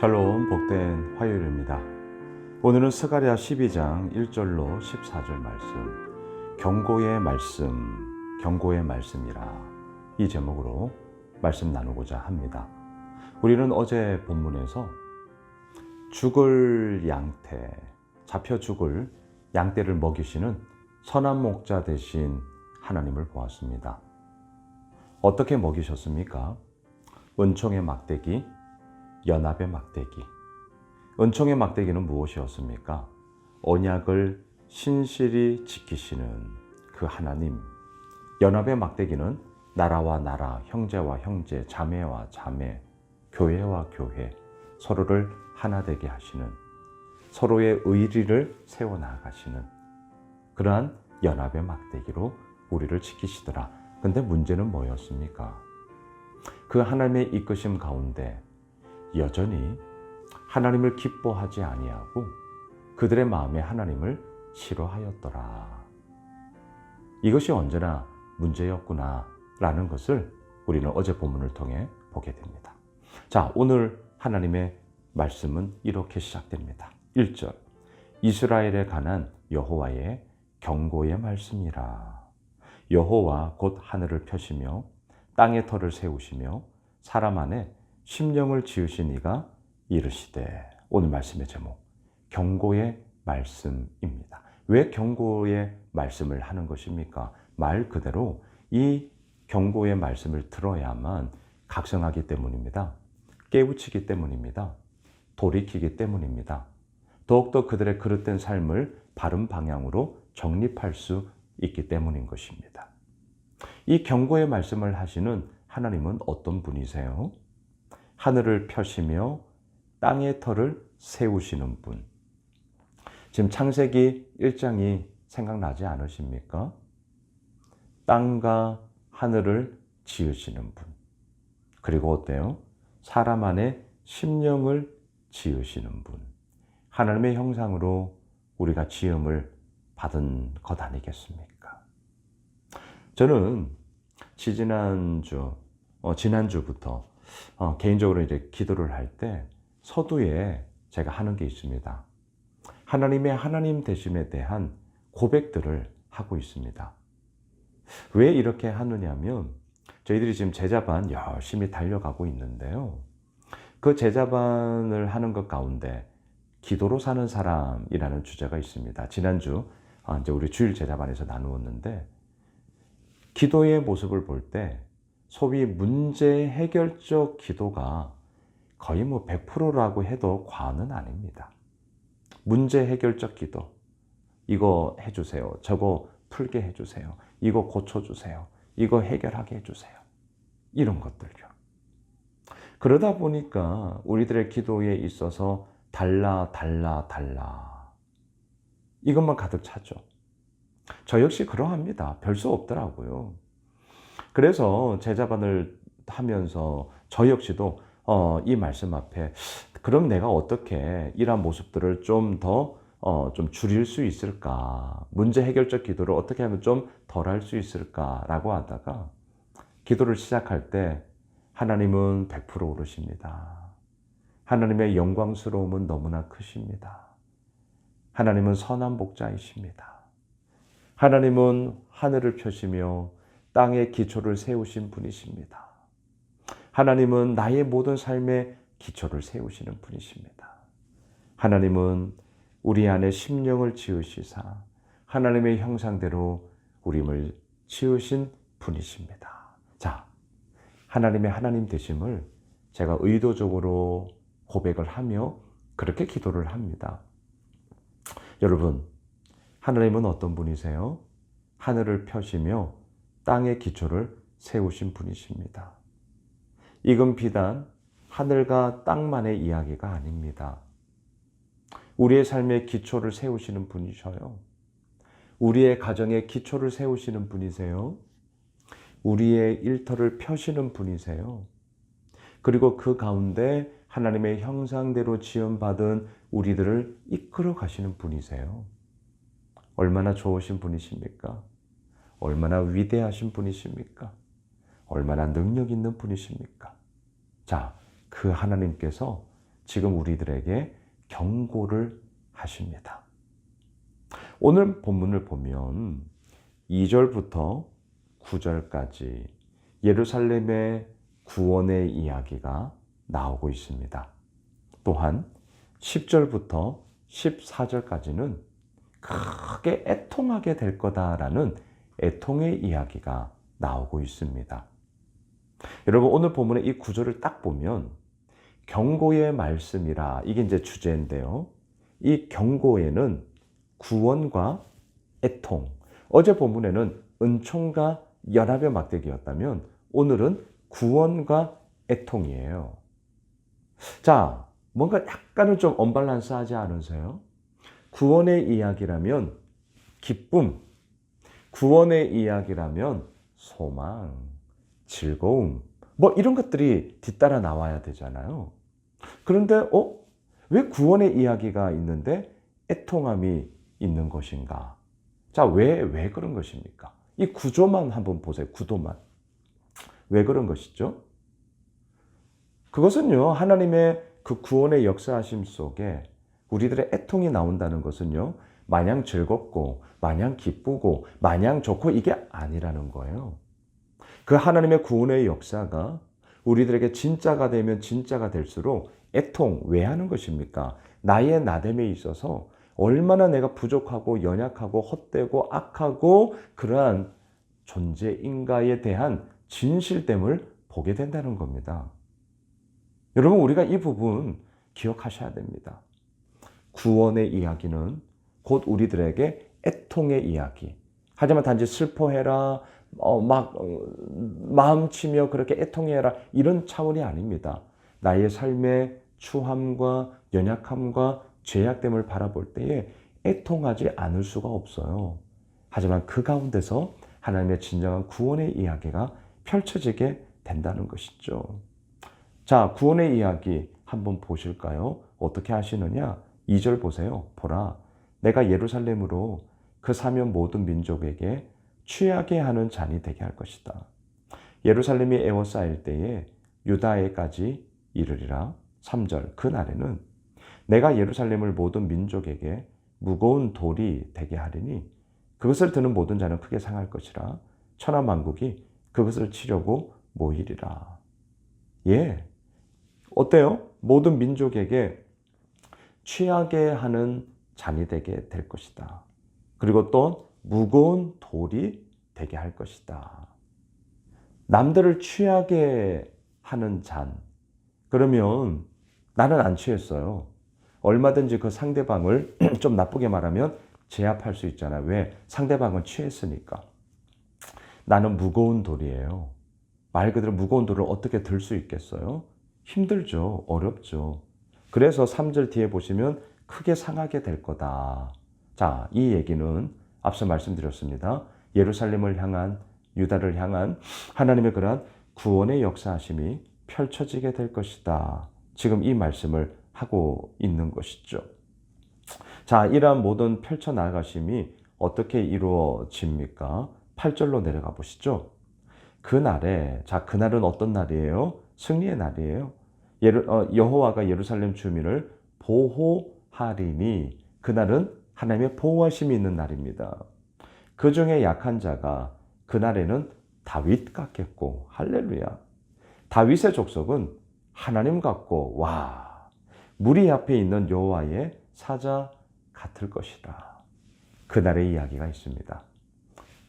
샬롬 복된 화요일입니다. 오늘은 스가랴 12장 1절로 14절 말씀 경고의 말씀 경고의 말씀이라 이 제목으로 말씀 나누고자 합니다. 우리는 어제 본문에서 죽을 양태 잡혀 죽을 양떼를 먹이시는 선한 목자 대신 하나님을 보았습니다. 어떻게 먹이셨습니까? 은총의 막대기, 연합의 막대기. 은총의 막대기는 무엇이었습니까? 언약을 신실히 지키시는 그 하나님. 연합의 막대기는 나라와 나라, 형제와 형제, 자매와 자매, 교회와 교회, 서로를 하나 되게 하시는 서로의 의리를 세워 나가시는 그러한 연합의 막대기로 우리를 지키시더라. 근데 문제는 뭐였습니까? 그 하나님의 이끄심 가운데 여전히 하나님을 기뻐하지 아니하고 그들의 마음에 하나님을 싫어하였더라. 이것이 언제나 문제였구나 라는 것을 우리는 어제 본문을 통해 보게 됩니다. 자, 오늘 하나님의 말씀은 이렇게 시작됩니다. 1절. 이스라엘에 관한 여호와의 경고의 말씀이라. 여호와 곧 하늘을 펴시며 땅의 터를 세우시며 사람 안에 심령을 지으신 이가 이르시되 오늘 말씀의 제목 경고의 말씀입니다. 왜 경고의 말씀을 하는 것입니까? 말 그대로 이 경고의 말씀을 들어야만 각성하기 때문입니다. 깨우치기 때문입니다. 돌이키기 때문입니다. 더욱더 그들의 그릇된 삶을 바른 방향으로 정립할 수 있기 때문인 것입니다. 이 경고의 말씀을 하시는 하나님은 어떤 분이세요? 하늘을 펴시며 땅의 터를 세우시는 분. 지금 창세기 1장이 생각나지 않으십니까? 땅과 하늘을 지으시는 분. 그리고 어때요? 사람 안에 심령을 지으시는 분. 하나님의 형상으로 우리가 지음을 받은 것 아니겠습니까? 저는 지지난주, 어, 지난주부터 어, 개인적으로 이제 기도를 할 때 서두에 제가 하는 게 있습니다. 하나님의 하나님 되심에 대한 고백들을 하고 있습니다. 왜 이렇게 하느냐면 저희들이 지금 제자반 열심히 달려가고 있는데요. 그 제자반을 하는 것 가운데 기도로 사는 사람이라는 주제가 있습니다. 지난주 아, 이제 우리 주일 제자반에서 나누었는데 기도의 모습을 볼 때 소위 문제 해결적 기도가 거의 뭐 100%라고 해도 과언은 아닙니다. 문제 해결적 기도. 이거 해주세요. 저거 풀게 해주세요. 이거 고쳐주세요. 이거 해결하게 해주세요. 이런 것들요. 그러다 보니까 우리들의 기도에 있어서 달라, 달라, 달라. 이것만 가득 차죠. 저 역시 그러합니다. 별 수 없더라고요. 그래서 제자반을 하면서 저 역시도 어, 이 말씀 앞에 그럼 내가 어떻게 이러한 모습들을 좀더 어, 좀 줄일 수 있을까? 문제 해결적 기도를 어떻게 하면 좀 덜 할 수 있을까라고 하다가 기도를 시작할 때 하나님은 100% 오르십니다. 하나님의 영광스러움은 너무나 크십니다. 하나님은 선한 복자이십니다. 하나님은 하늘을 펴시며 땅의 기초를 세우신 분이십니다. 하나님은 나의 모든 삶의 기초를 세우시는 분이십니다. 하나님은 우리 안에 심령을 지으시사 하나님의 형상대로 우림을 지으신 분이십니다. 자, 하나님의 하나님 되심을 제가 의도적으로 고백을 하며 그렇게 기도를 합니다. 여러분, 하나님은 어떤 분이세요? 하늘을 펴시며 땅의 기초를 세우신 분이십니다. 이건 비단 하늘과 땅만의 이야기가 아닙니다. 우리의 삶의 기초를 세우시는 분이셔요. 우리의 가정의 기초를 세우시는 분이세요. 우리의 일터를 펴시는 분이세요. 그리고 그 가운데 하나님의 형상대로 지음받은 우리들을 이끌어 가시는 분이세요. 얼마나 좋으신 분이십니까? 얼마나 위대하신 분이십니까? 얼마나 능력 있는 분이십니까? 자, 그 하나님께서 지금 우리들에게 경고를 하십니다. 오늘 본문을 보면 2절부터 9절까지 예루살렘의 구원의 이야기가 나오고 있습니다. 또한 10절부터 14절까지는 크게 애통하게 될 거다라는 애통의 이야기가 나오고 있습니다. 여러분 오늘 본문의 이 구절을 딱 보면 경고의 말씀이라 이게 이제 주제인데요. 이 경고에는 구원과 애통. 어제 본문에는 은총과 연합의 막대기였다면 오늘은 구원과 애통이에요. 자, 뭔가 약간은 좀 언밸런스하지 않으세요? 구원의 이야기라면 기쁨, 구원의 이야기라면 소망, 즐거움, 뭐 이런 것들이 뒤따라 나와야 되잖아요. 그런데 어? 왜 구원의 이야기가 있는데 애통함이 있는 것인가? 자, 왜, 왜 그런 것입니까? 이 구조만 한번 보세요. 구도만. 왜 그런 것이죠? 그것은요, 하나님의 그 구원의 역사하심 속에 우리들의 애통이 나온다는 것은요, 마냥 즐겁고, 마냥 기쁘고, 마냥 좋고, 이게 아니라는 거예요. 그 하나님의 구원의 역사가 우리들에게 진짜가 되면 진짜가 될수록 애통 왜 하는 것입니까? 나의 나됨에 있어서 얼마나 내가 부족하고 연약하고 헛되고 악하고 그러한 존재인가에 대한 진실됨을 보게 된다는 겁니다. 여러분, 우리가 이 부분 기억하셔야 됩니다. 구원의 이야기는 곧 우리들에게 애통의 이야기. 하지만 단지 슬퍼해라, 어, 막, 어, 마음 치며 그렇게 애통해라, 이런 차원이 아닙니다. 나의 삶의 추함과 연약함과 죄악됨을 바라볼 때에 애통하지 않을 수가 없어요. 하지만 그 가운데서 하나님의 진정한 구원의 이야기가 펼쳐지게 된다는 것이죠. 자, 구원의 이야기 한번 보실까요? 어떻게 하시느냐? 2절 보세요. 보라. 내가 예루살렘으로 그 사면 모든 민족에게 취하게 하는 잔이 되게 할 것이다. 예루살렘이 에워싸일 때에 유다에까지 이르리라. 3절 그 날에는 내가 예루살렘을 모든 민족에게 무거운 돌이 되게 하리니 그것을 드는 모든 자는 크게 상할 것이라 천하 만국이 그것을 치려고 모이리라. 예. 어때요? 모든 민족에게 취하게 하는 잔이 되게 될 것이다. 그리고 또 무거운 돌이 되게 할 것이다. 남들을 취하게 하는 잔. 그러면 나는 안 취했어요. 얼마든지 그 상대방을 좀 나쁘게 말하면 제압할 수 있잖아요. 왜? 상대방은 취했으니까. 나는 무거운 돌이에요. 말 그대로 무거운 돌을 어떻게 들 수 있겠어요? 힘들죠. 어렵죠. 그래서 3절 뒤에 보시면 크게 상하게 될 거다. 자, 이 얘기는 앞서 말씀드렸습니다. 예루살렘을 향한 유다를 향한 하나님의 그러한 구원의 역사하심이 펼쳐지게 될 것이다. 지금 이 말씀을 하고 있는 것이죠. 자, 이러한 모든 펼쳐 나가심이 어떻게 이루어집니까? 8절로 내려가 보시죠. 그날에, 자, 그날은 어떤 날이에요? 승리의 날이에요. 예루, 어, 여호와가 예루살렘 주민을 보호하리니 그날은 하나님의 보호하심이 있는 날입니다. 그 중에 약한 자가 그날에는 다윗 같겠고 할렐루야. 다윗의 족속은 하나님 같고 와 무리 앞에 있는 여호와의 사자 같을 것이다. 그날의 이야기가 있습니다.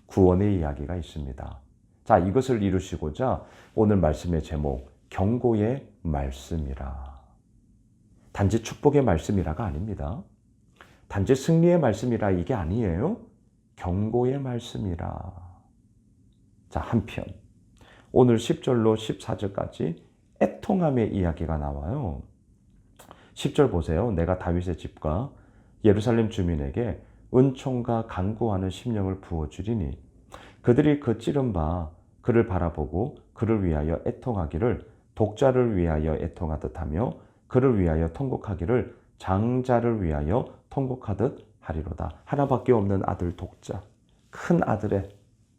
구원의 이야기가 있습니다. 자, 이것을 이루시고자 오늘 말씀의 제목 경고의 말씀이라. 단지 축복의 말씀이라가 아닙니다. 단지 승리의 말씀이라 이게 아니에요. 경고의 말씀이라. 자, 한편. 오늘 10절로 14절까지 애통함의 이야기가 나와요. 10절 보세요. 내가 다윗의 집과 예루살렘 주민에게 은총과 간구하는 심령을 부어주리니 그들이 그 찌른 바 그를 바라보고 그를 위하여 애통하기를 독자를 위하여 애통하듯 하며 그를 위하여 통곡하기를 장자를 위하여 통곡하듯 하리로다. 하나밖에 없는 아들 독자. 큰 아들의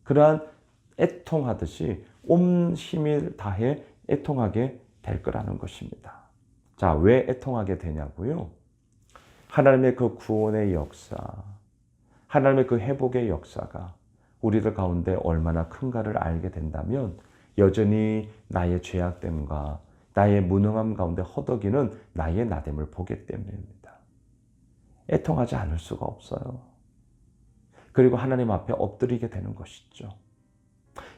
그러한 애통하듯이 온 힘을 다해 애통하게 될 거라는 것입니다. 자, 왜 애통하게 되냐고요? 하나님의 그 구원의 역사, 하나님의 그 회복의 역사가 우리들 가운데 얼마나 큰가를 알게 된다면 여전히 나의 죄악됨과 나의 무능함 가운데 허덕이는 나의 나됨을 보기 때문입니다. 애통하지 않을 수가 없어요. 그리고 하나님 앞에 엎드리게 되는 것이죠.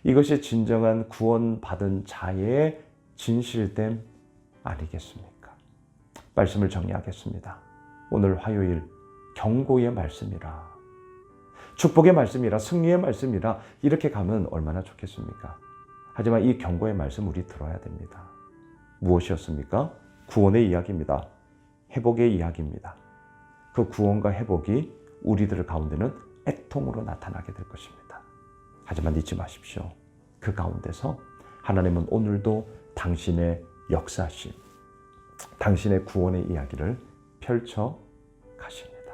이것이 진정한 구원받은 자의 진실됨 아니겠습니까? 말씀을 정리하겠습니다. 오늘 화요일 경고의 말씀이라 축복의 말씀이라 승리의 말씀이라 이렇게 가면 얼마나 좋겠습니까? 하지만 이 경고의 말씀 우리 들어야 됩니다. 무엇이었습니까? 구원의 이야기입니다. 회복의 이야기입니다. 그 구원과 회복이 우리들 가운데는 애통으로 나타나게 될 것입니다. 하지만 잊지 마십시오. 그 가운데서 하나님은 오늘도 당신의 역사심, 당신의 구원의 이야기를 펼쳐 가십니다.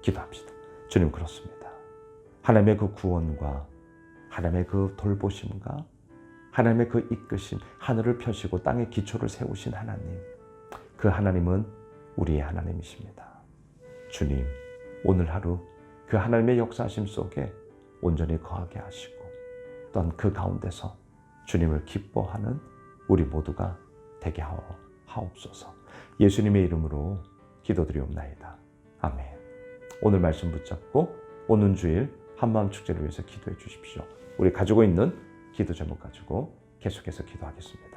기도합시다. 주님 그렇습니다. 하나님의 그 구원과 하나님의 그 돌보심과 하나님의 그 이끄심, 하늘을 펴시고 땅에 기초를 세우신 하나님, 그 하나님은 우리의 하나님이십니다. 주님, 오늘 하루 그 하나님의 역사하심 속에 온전히 거하게 하시고 또한 그 가운데서 주님을 기뻐하는 우리 모두가 되게 하옵소서. 예수님의 이름으로 기도드리옵나이다. 아멘. 오늘 말씀 붙잡고 오는 주일 한마음 축제를 위해서 기도해 주십시오. 우리 가지고 있는 기도 제목 가지고 계속해서 기도하겠습니다.